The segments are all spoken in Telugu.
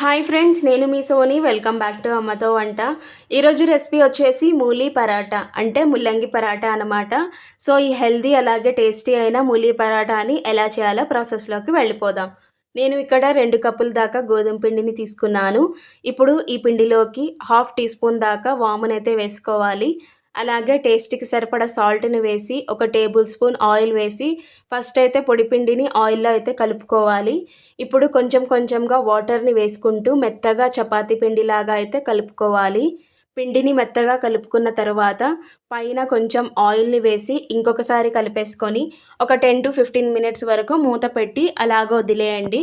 హాయ్ ఫ్రెండ్స్ నేను మీ సోని. వెల్కమ్ బ్యాక్ టు అమ్మతో వంట. ఈరోజు రెసిపీ వచ్చేసి మూలీ పరాటా అంటే ముల్లంగి పరాటా అనమాట సో ఈ హెల్దీ అలాగే టేస్టీ అయిన మూలీ పరాటాని ఎలా చేయాలో ప్రాసెస్లోకి వెళ్ళిపోదాం. నేను ఇక్కడ రెండు కప్పుల దాకా గోధుమ పిండిని తీసుకున్నాను. ఇప్పుడు ఈ పిండిలోకి హాఫ్ టీ స్పూన్ దాకా వామునైతే వేసుకోవాలి. అలాగే టేస్ట్కి సరిపడా సాల్ట్ని వేసి ఒక టేబుల్ స్పూన్ ఆయిల్ వేసి ఫస్ట్ అయితే పొడిపిండిని ఆయిల్లో అయితే కలుపుకోవాలి. ఇప్పుడు కొంచెం కొంచెంగా వాటర్ని వేసుకుంటూ మెత్తగా చపాతీ పిండిలాగా అయితే కలుపుకోవాలి. పిండిని మెత్తగా కలుపుకున్న తర్వాత పైన కొంచెం ఆయిల్ని వేసి ఇంకొకసారి కలిపేసుకొని ఒక టెన్ టు ఫిఫ్టీన్ మినిట్స్ వరకు మూత పెట్టి అలాగ వదిలేయండి.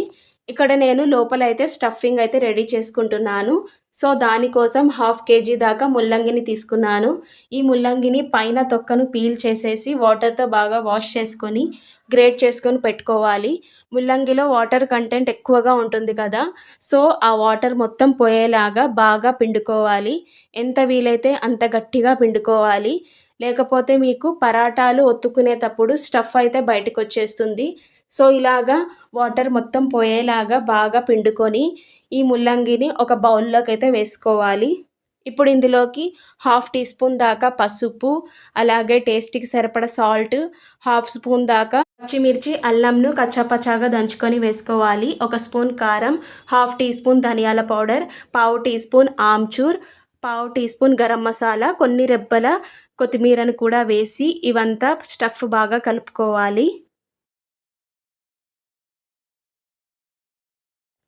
ఇక్కడ నేను లోపల అయితే స్టఫింగ్ అయితే రెడీ చేసుకుంటున్నాను. సో దానికోసం హాఫ్ కేజీ దాకా ముల్లంగిని తీసుకున్నాను. ఈ ముల్లంగిని పైన తొక్కను పీల్ చేసేసి వాటర్తో బాగా వాష్ చేసుకొని గ్రేట్ చేసుకొని పెట్టుకోవాలి. ముల్లంగిలో వాటర్ కంటెంట్ ఎక్కువగా ఉంటుంది కదా సో ఆ వాటర్ మొత్తం పోయేలాగా బాగా పిండుకోవాలి. ఎంత వీలైతే అంత గట్టిగా పిండుకోవాలి. లేకపోతే మీకు పరాటాలు ఒత్తుకునేటప్పుడు స్టఫ్ అయితే బయటకు వచ్చేస్తుంది సో ఇలాగా వాటర్ మొత్తం పోయేలాగా బాగా పిండుకొని ఈ ముల్లంగిని ఒక బౌల్లోకి అయితే వేసుకోవాలి. ఇప్పుడు ఇందులోకి హాఫ్ టీ స్పూన్ దాకా పసుపు అలాగే టేస్ట్కి సరిపడ సాల్ట్ హాఫ్ స్పూన్ దాకా పచ్చిమిర్చి అల్లంను కచ్చాపచ్చాగా దంచుకొని వేసుకోవాలి. ఒక స్పూన్ కారం హాఫ్ టీ స్పూన్ ధనియాల పౌడర్ పావు టీ స్పూన్ ఆమ్చూర్ పావు టీ స్పూన్ గరం మసాలా కొన్ని రెబ్బల కొత్తిమీరను కూడా వేసి ఇవంతా స్టఫ్ బాగా కలుపుకోవాలి.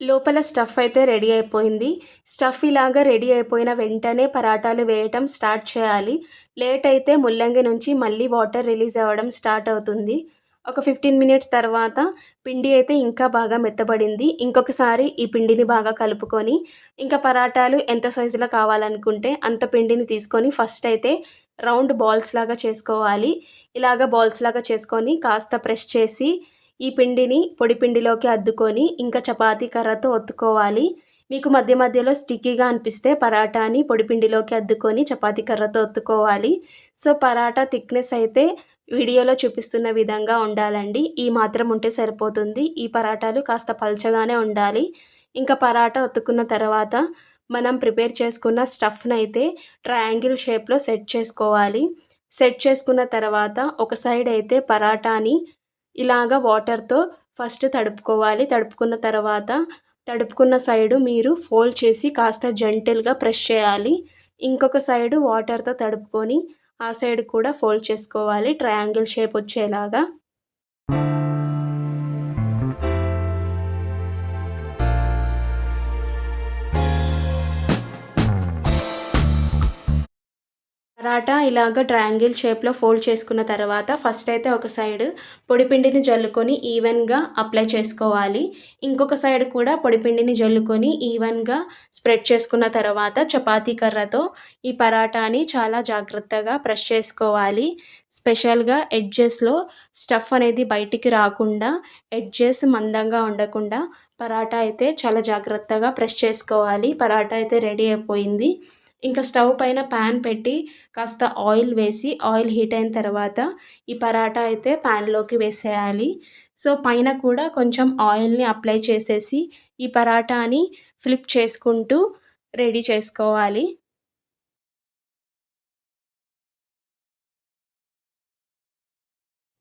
లోపల స్టఫ్ అయితే రెడీ అయిపోయింది. స్టఫ్ ఇలాగా రెడీ అయిపోయిన వెంటనే పరాటాలు వేయటం స్టార్ట్ చేయాలి. లేట్ అయితే ముల్లంగి నుంచి మళ్ళీ వాటర్ రిలీజ్ అవ్వడం స్టార్ట్ అవుతుంది. ఒక ఫిఫ్టీన్ మినిట్స్ తర్వాత పిండి అయితే ఇంకా బాగా మెత్తబడింది. ఇంకొకసారి ఈ పిండిని బాగా కలుపుకొని ఇంకా పరాటాలు ఎంత సైజులో కావాలనుకుంటే అంత పిండిని తీసుకొని ఫస్ట్ అయితే రౌండ్ బాల్స్ లాగా చేసుకోవాలి. ఇలాగ బాల్స్ లాగా చేసుకొని కాస్త ప్రెస్ చేసి ఈ పిండిని పొడి పిండిలోకి అద్దుకొని ఇంకా చపాతీ కర్రతో ఒత్తుకోవాలి. మీకు మధ్య మధ్యలో స్టిక్కీగా అనిపిస్తే పరాటాని పొడి పిండిలోకి అద్దుకొని చపాతీ కర్రతో ఒత్తుకోవాలి. సో పరాటా థిక్నెస్ అయితే వీడియోలో చూపిస్తున్న విధంగా ఉండాలండి. ఈ మాత్రం ఉంటే సరిపోతుంది. ఈ పరాటాలు కాస్త పల్చగానే ఉండాలి. ఇంకా పరాటా ఒత్తుకున్న తర్వాత మనం ప్రిపేర్ చేసుకున్న స్టఫ్ని అయితే ట్రయాంగిల్ షేప్లో సెట్ చేసుకోవాలి. సెట్ చేసుకున్న తర్వాత ఒక సైడ్ అయితే పరాటాని ఇలాగ వాటర్తో ఫస్ట్ తడుపుకోవాలి. తడుపుకున్న తర్వాత తడుపుకున్న సైడు మీరు ఫోల్డ్ చేసి కాస్త జెంటిల్గా ప్రెస్ చేయాలి. ఇంకొక సైడు వాటర్తో తడుపుకొని ఆ సైడ్ కూడా ఫోల్డ్ చేసుకోవాలి. ట్రయాంగిల్ షేప్ వచ్చేలాగా. పరాటా ఇలాగ ట్రయాంగిల్ షేప్లో ఫోల్డ్ చేసుకున్న తర్వాత ఫస్ట్ అయితే ఒక సైడ్ పొడిపిండిని జల్లుకొని ఈవెన్గా అప్లై చేసుకోవాలి. ఇంకొక సైడ్ కూడా పొడిపిండిని జల్లుకొని ఈవెన్గా స్ప్రెడ్ చేసుకున్న తర్వాత చపాతీ కర్రతో ఈ పరాటాని చాలా జాగ్రత్తగా ప్రెస్ చేసుకోవాలి. స్పెషల్గా ఎడ్జెస్లో స్టఫ్ అనేది బయటికి రాకుండా ఎడ్జెస్ మందంగా ఉండకుండా పరాటా అయితే చాలా జాగ్రత్తగా ప్రెస్ చేసుకోవాలి. పరాటా అయితే రెడీ అయిపోయింది. ఇంకా స్టవ్ పైన ప్యాన్ పెట్టి కాస్త ఆయిల్ వేసి ఆయిల్ హీట్ అయిన తర్వాత ఈ పరాటా అయితే ప్యాన్లోకి వేసేయాలి. సో పైన కూడా కొంచెం ఆయిల్ని అప్లై చేసేసి ఈ పరాటాని ఫ్లిప్ చేసుకుంటూ రెడీ చేసుకోవాలి.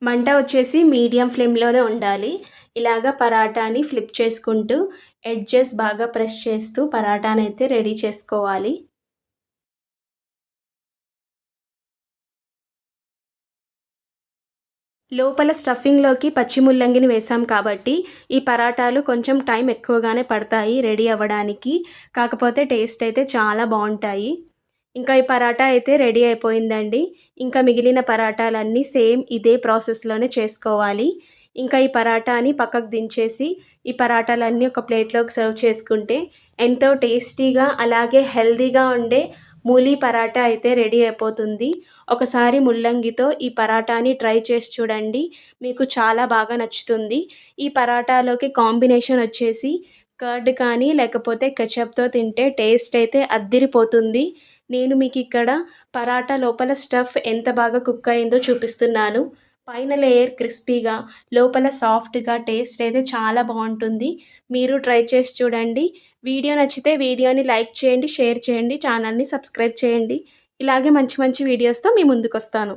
మంట వచ్చేసి మీడియం ఫ్లేమ్లోనే ఉండాలి. ఇలాగ పరాటాని ఫ్లిప్ చేసుకుంటూ ఎడ్జెస్ బాగా ప్రెస్ చేస్తూ పరాటాని అయితే రెడీ చేసుకోవాలి. లోపల స్టఫింగ్లోకి పచ్చి ముల్లంగిని వేసాం కాబట్టి ఈ పరాటాలు కొంచెం టైం ఎక్కువగానే పడతాయి రెడీ అవ్వడానికి. కాకపోతే టేస్ట్ అయితే చాలా బాగుంటాయి. ఇంకా ఈ పరాటా అయితే రెడీ అయిపోయిందండి. ఇంకా మిగిలిన పరాటాలన్నీ సేమ్ ఇదే ప్రాసెస్లోనే చేసుకోవాలి. ఇంకా ఈ పరాటాని పక్కకు దించేసి ఈ పరాటాలన్నీ ఒక ప్లేట్లోకి సర్వ్ చేసుకుంటే ఎంతో టేస్టీగా అలాగే హెల్దీగా ఉండే మూలీ పరాటా అయితే రెడీ అయిపోతుంది. ఒకసారి ముల్లంగితో ఈ పరాటాని ట్రై చేసి చూడండి. మీకు చాలా బాగా నచ్చుతుంది. ఈ పరాటాలోకి కాంబినేషన్ వచ్చేసి కర్డ్ కానీ లేకపోతే కెచప్తో తింటే టేస్ట్ అయితే అద్దిరిపోతుంది. నేను మీకు ఇక్కడ పరాటా లోపల స్టఫ్ ఎంత బాగా కుక్ అయిందో చూపిస్తున్నాను. పైన లేయర్ క్రిస్పీగా లోపల సాఫ్ట్గా టేస్ట్ అయితే చాలా బాగుంటుంది. మీరు ట్రై చేసి చూడండి. వీడియో నచ్చితే వీడియోని లైక్ చేయండి షేర్ చేయండి ఛానల్ని సబ్స్క్రైబ్ చేయండి. ఇలాగే మంచి మంచి వీడియోస్తో మీ ముందుకు వస్తాను